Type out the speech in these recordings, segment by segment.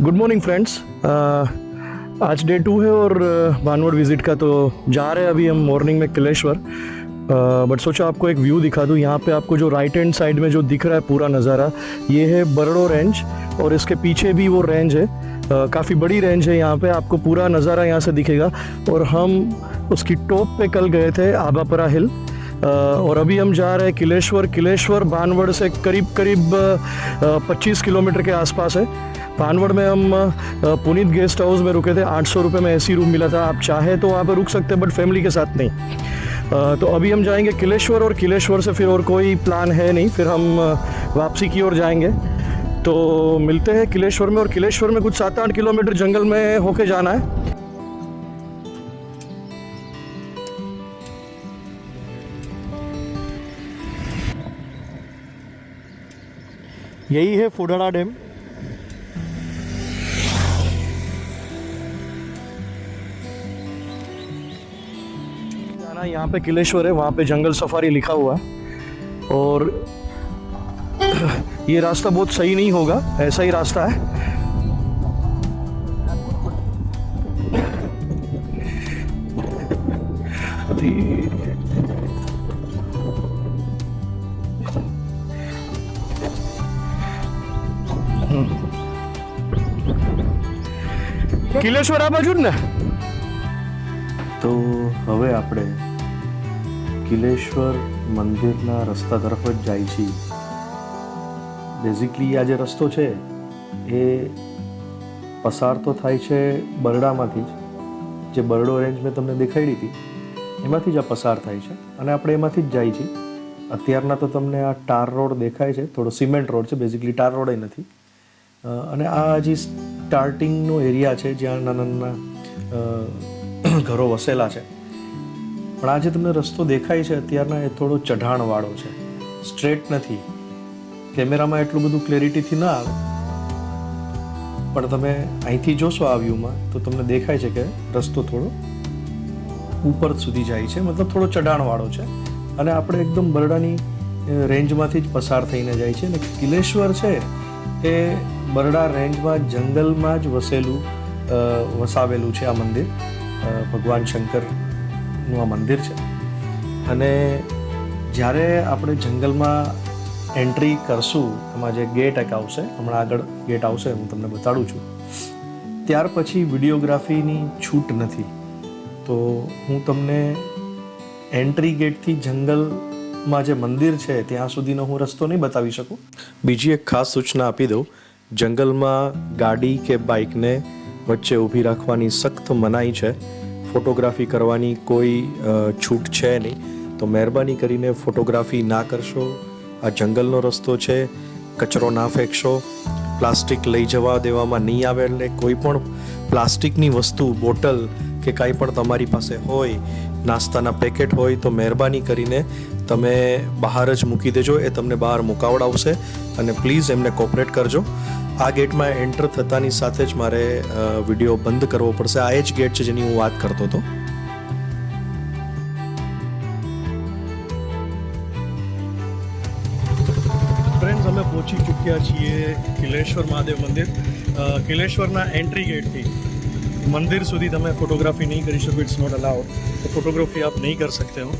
Good morning friends आज day two है और uh, भानवड़ विज़िट का तो जा रहे हैं अभी हम मॉर्निंग में किलेश्वर बट सोचा आपको एक व्यू दिखा दूँ। यहाँ पे आपको जो राइट हैंड साइड में जो दिख रहा है पूरा नज़ारा ये है बरड़ो रेंज और इसके पीछे भी वो रेंज है। काफ़ी बड़ी रेंज है यहाँ पे। आपको पूरा नज़ारा यहाँ से दिखेगा। और हम उसकी टॉप पे कल गए थे आबापरा हिल और अभी हम जा रहे हैं किलेश्वर किलेश्वर भानवड़ से करीब करीब पच्चीस किलोमीटर के आसपास है। भानवड़ में हम पुनीत गेस्ट हाउस में रुके थे। आठ सौ रुपये में एसी रूम मिला था। आप चाहे तो वहाँ पर रुक सकते हैं बट फैमिली के साथ नहीं। तो अभी हम जाएँगे किलेश्वर और किलेश्वर से फिर और कोई प्लान है नहीं। फिर हम वापसी की ओर जाएँगे। तो मिलते हैं किलेश्वर में और किलेश्वर में कुछ सात आठ किलोमीटर जंगल में होके जाना है। यही है फुडाड़ा डैम। जाना यहाँ पे किलेश्वर है वहाँ पे जंगल सफारी लिखा हुआ है और ये रास्ता बहुत सही नहीं होगा ऐसा ही रास्ता है धीरे કિલેશ્વર આ બાજુ જ ને તો હવે આપણે કિલેશ્વર મંદિરના રસ્તા તરફ જ જાય છે. બેઝિકલી આ જે રસ્તો છે, એ પસાર તો થાય છે બરડામાંથી જ. જે બરડો રેન્જ મેં તમને દેખાડી હતી, એમાંથી જ આ પસાર થાય છે અને આપણે એમાંથી જ જાય છીએ. અત્યારના તો તમને આ ટાર રોડ દેખાય છે, થોડો સિમેન્ટ રોડ છે બેઝિકલી ટાર રોડ નથી. અને આ જે સ્ટાર્ટિંગનો એરિયા છે, જ્યાં નાના નાના ઘરો વસેલા છે પણ આજે તમને રસ્તો દેખાય છે અત્યારના એ થોડો ચઢાણવાળો છે. સ્ટ્રેટ નથી. કેમેરામાં એટલું બધું ક્લેરિટીથી ના આવે. પણ તમે અહીંથી જોશો આ વ્યૂમાં તો તમને દેખાય છે કે રસ્તો થોડો ઉપર સુધી જાય છે. મતલબ થોડો ચઢાણવાળો છે. અને આપણે એકદમ બરડાની રેન્જમાંથી જ પસાર થઈને જાય છે. અને કિલેશ્વર છે એ બરડા રેન્જમાં જંગલમાં જ વસેલું વસાવેલું છે આ મંદિર ભગવાન ભગવાન શંકરનું આ મંદિર છે. અને જ્યારે આપણે જંગલમાં એન્ટ્રી કરશું, એમાં જે ગેટ એક આવશે, હમણાં આગળ ગેટ આવશે, હું તમને બતાડું છું. ત્યાર પછી વિડીયોગ્રાફીની છૂટ નથી. તો હું તમને એન્ટ્રી ગેટથી જંગલમાં જે મંદિર છે, ત્યાં સુધીનો હું રસ્તો નહીં બતાવી શકું. બીજી એક ખાસ સૂચના આપી દઉં. જંગલમાં ગાડી કે બાઇકને વચ્ચે ઊભી રાખવાની સખ્ત મનાઈ છે. ફોટોગ્રાફી કરવાની કોઈ છૂટ છે નહીં. તો મહેરબાની કરીને ફોટોગ્રાફી ના કરશો. આ જંગલનો રસ્તો છે, કચરો ના ફેંકશો. પ્લાસ્ટિક લઈ જવા દેવામાં નહીં આવે એટલે કોઈ પણ પ્લાસ્ટિકની વસ્તુ, બોટલ કે કાંઈ પણ તમારી પાસે હોય, નાસ્તાના પેકેટ હોય તો મહેરબાની કરીને તમે બહાર જ મૂકી દેજો, એ તમને બહાર મુકાવડાવશે અને પ્લીઝ એમને કોપરેટ કરજો. આ ગેટમાં એન્ટર થતાની સાથે જ મારે વીડિયો બંધ કરવો પડશે. આ એ જ ગેટ છે જેની હું વાત કરતો હતો. ફ્રેન્ડ્સ અમે પહોંચી ચૂક્યા છીએ કિલેશ્વર મહાદેવ મંદિર. કિલેશ્વરના એન્ટ્રી ગેટથી મંદિર સુધી તમે ફોટોગ્રાફી નહીં કરી શકો ઇટ્સ નોટ અલાઉડ તો ફોટોગ્રાફી આપ નહીં કરી શકતે હો.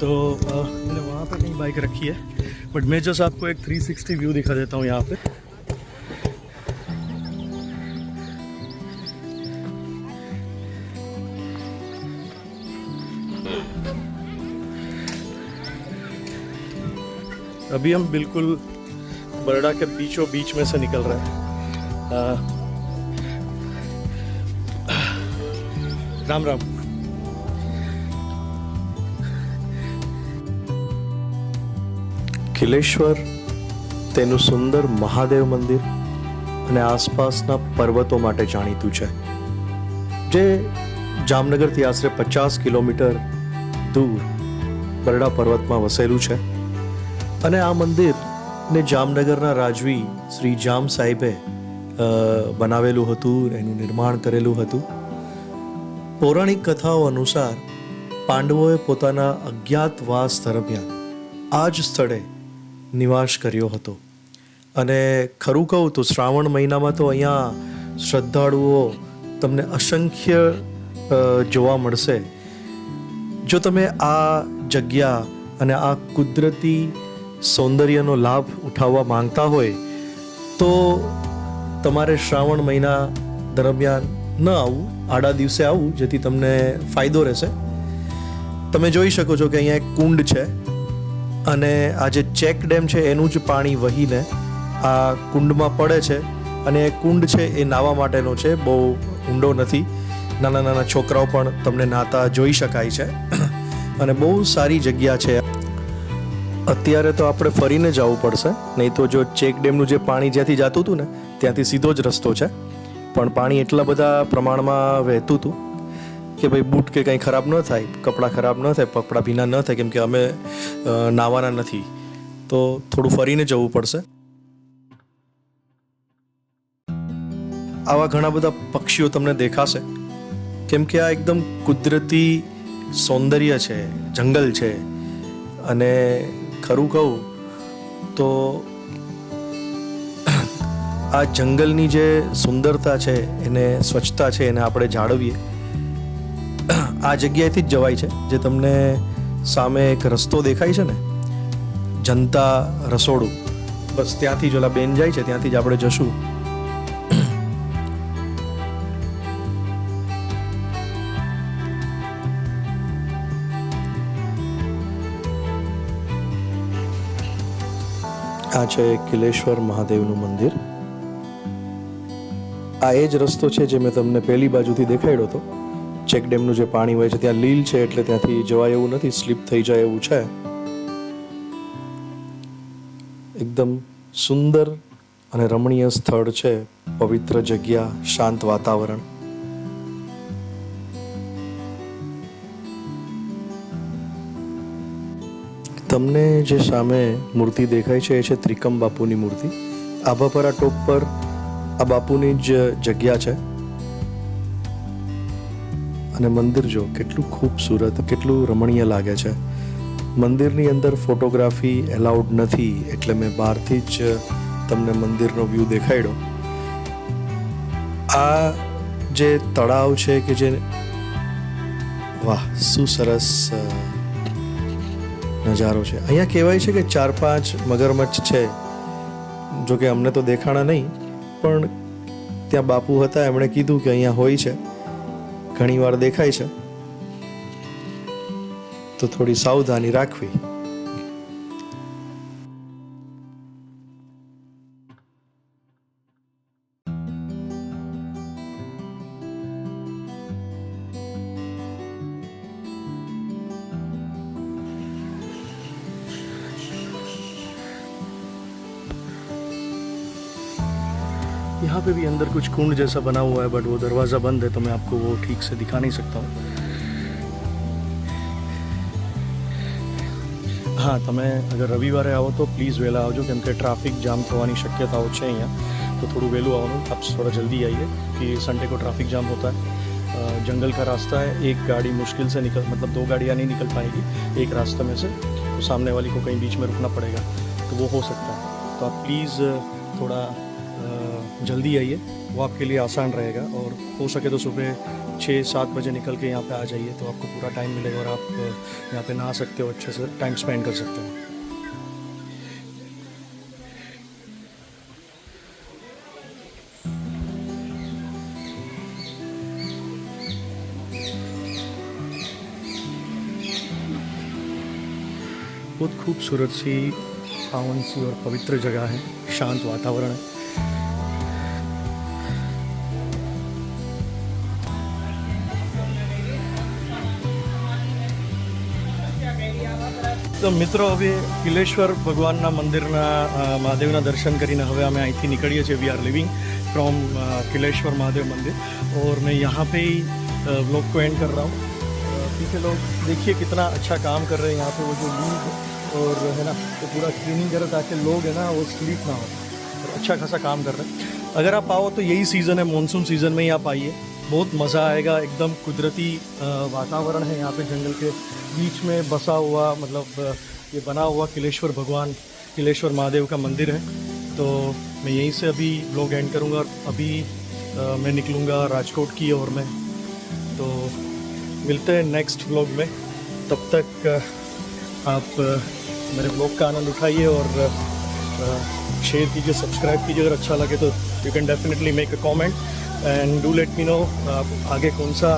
तो मैंने वहाँ पे कहीं बाइक रखी है बट मैं जस्ट आपको एक 360 व्यू दिखा देता हूँ यहाँ पे। अभी हम बिल्कुल बरड़ा के बीचों बीच में से निकल रहे हैं। राम राम। કિલેશ્વર તેનું સુંદર મહાદેવ મંદિર અને આસપાસના પર્વતો માટે જાણીતું છે, જે જામનગરથી આશરે પચાસ કિલોમીટર દૂર બરડા પર્વતમાં વસેલું છે. અને આ મંદિરને જામનગરના રાજવી શ્રી જામ સાહેબે બનાવેલું હતું, એનું નિર્માણ કરેલું હતું. પૌરાણિક કથાઓ અનુસાર પાંડવોએ પોતાના અજ્ઞાતવાસ દરમિયાન આ જ સ્થળે નિવાસ કર્યો હતો. અને ખરું કહું તો શ્રાવણ મહિનામાં તો અહીંયા શ્રદ્ધાળુઓ તમને અસંખ્ય જોવા મળશે. જો તમે આ જગ્યા અને આ કુદરતી સૌંદર્યનો લાભ ઉઠાવવા માંગતા હોય, તો તમારે શ્રાવણ મહિના દરમિયાન ન આવવું આડા દિવસે આવવું જેથી તમને ફાયદો રહેશે. તમે જોઈ શકો છો કે અહીંયા એક કુંડ છે. અને આ જે ચેક ડેમ છે, એનું જ પાણી વહીને આ કુંડમાં પડે છે અને એ કુંડ છે, એ નાવા માટેનો છે. બહુ ઊંડો નથી. નાના નાના છોકરાઓ પણ તમને નાતા જોઈ શકાય છે. અને બહુ સારી જગ્યા છે. અત્યારે તો આપણે ફરીને જવું પડશે. નહીં તો જો ચેક ડેમનું જે પાણી જ્યાંથી જતું હતું ને, ત્યાંથી સીધો જ રસ્તો છે. પણ પાણી એટલા બધા પ્રમાણમાં વહેતું હતું કે ભાઈ બૂટ કે કંઈ ખરાબ ન થાય, કપડાં ખરાબ ન થાય, કપડાં ભીના ન થાય, કેમ કે અમે નાવાના નથી. તો થોડું ફરીને જવું પડશે. આવા ઘણા બધા પક્ષીઓ તમને દેખાશે. કેમ કે આ એકદમ કુદરતી સૌંદર્ય છે, જંગલ છે. અને ખરું કહું, તો આ જંગલની જે સુંદરતા છે, એને સ્વચ્છતા છે, એને આપણે જાળવીએ. આ જગ્યાએથી જ જવાય છે. જે તમને સામે એક રસ્તો દેખાય છે ને, જનતા રસોડું. બસ ત્યાંથી જ ઓલા બેન જાય છે, ત્યાંથી જ આપણે જશું. આ છે કિલેશ્વર મહાદેવનું મંદિર. આ એ જ રસ્તો છે જે મેં તમને પહેલી બાજુથી દેખાડ્યો હતો. ચેક ડેમનું જે પાણી હોય છે, ત્યાં લીલ છે એટલે ત્યાંથી જવાય એવું નથી, સ્લીપ થઈ જાય એવું છે. એકદમ સુંદર અને રમણીય સ્થળ છે, પવિત્ર જગ્યા, શાંત વાતાવરણ. તમને જે સામે મૂર્તિ દેખાય છે, એ છે ત્રિકમ બાપુની મૂર્તિ આભાપરા ટોપ પર, આ બાપુની જ જગ્યા છે. અને મંદિર જો કેટલું ખૂબસૂરત, કેટલું રમણીય લાગે છે. મંદિરની અંદર ફોટોગ્રાફી એલાઉડ નથી એટલે મેં બહારથી જ તમને મંદિરનો વ્યૂ દેખાડ્યો. આ જે તળાવ છે કે જે વાહ, શું સરસ નજારો છે. અહીંયા કહેવાય છે કે ચાર પાંચ મગરમચ્છ છે. જો કે અમને તો દેખાણા નહીં, પણ ત્યાં બાપુ હતા, એમણે કીધું કે અહીંયા હોય છે. ઘણી વાર દેખાય છે. તો થોડી સાવધાની રાખવી. यहाँ पे भी अंदर कुछ कुंड जैसा बना हुआ है बट वो दरवाज़ा बंद है तो मैं आपको वो ठीक से दिखा नहीं सकता हूँ હા તમે અગર રવિવારે આવો તો પ્લીઝ વહેલા આવજો કેમ કે ટ્રાફિક જામ થવાની શક્યતાઓ છે અહીંયા તો થોડું વહેલું આવવાનું आप थोड़ा जल्दी आइए कि संडे को ट्रैफिक जाम होता है अ, जंगल का रास्ता है एक गाड़ी मुश्किल से निकल मतलब दो गाड़ियाँ नहीं निकल पाएगी एक रास्ते में से तो सामने वाली को कहीं बीच में रुकना पड़ेगा तो वो हो सकता है तो आप प्लीज़ थोड़ा अ, जल्दी आइए। वो आपके लिए आसान रहेगा और हो सके तो सुबह छः, सात बजे निकल के यहाँ पे आ जाइए तो आपको पूरा टाइम मिलेगा और आप यहाँ पे नहा सकते हो, अच्छे से टाइम स्पेंड कर सकते हो। बहुत खूबसूरत सी, पावन सी और पवित्र जगह है। शांत वातावरण है। તો મિત્રો હવે કિલેશ્વર ભગવાનના મંદિરના અ, મહાદેવના દર્શન કરીને હવે અમે અહીંથી નીકળીએ છીએ we are living from Kileshwar Mahadev मंदिर और मैं यहाँ पे ही ब्लॉग को एंड कर रहा हूँ अ, पीछे लोग देखिए कितना अच्छा काम कर रहे हैं यहाँ पे वो जो लीग और है ना तो पूरा क्लीनिंग करे ताकि लोग है ना वो स्लीप ना हो और अच्छा खासा काम कर रहे हैं अगर आप आओ तो यही सीज़न है मानसून सीज़न में ही आप आइए बहुत मज़ा आएगा एकदम कुदरती वातावरण है यहाँ पे जंगल के। बीच में बसा हुआ मतलब ये बना हुआ किलेश्वर भगवान किलेश्वर महादेव का मंदिर है। तो मैं यहीं से अभी ब्लॉग एंड करूँगा अभी अ, मैं निकलूँगा राजकोट की ओर में। तो मिलते हैं नेक्स्ट ब्लॉग में। तब तक आप मेरे ब्लॉग का आनंद उठाइए और शेयर कीजिए सब्सक्राइब कीजिए। अगर अच्छा लगे तो you can definitely make a comment and do let me know आप आगे कौन सा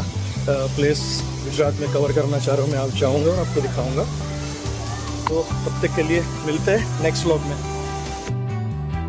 प्लेस गुजरात में कवर करना चाह रहे हो, मैं आप जाऊँगा और आपको दिखाऊँगा। तो तब तक के लिए मिलते हैं नेक्स्ट व्लॉग में।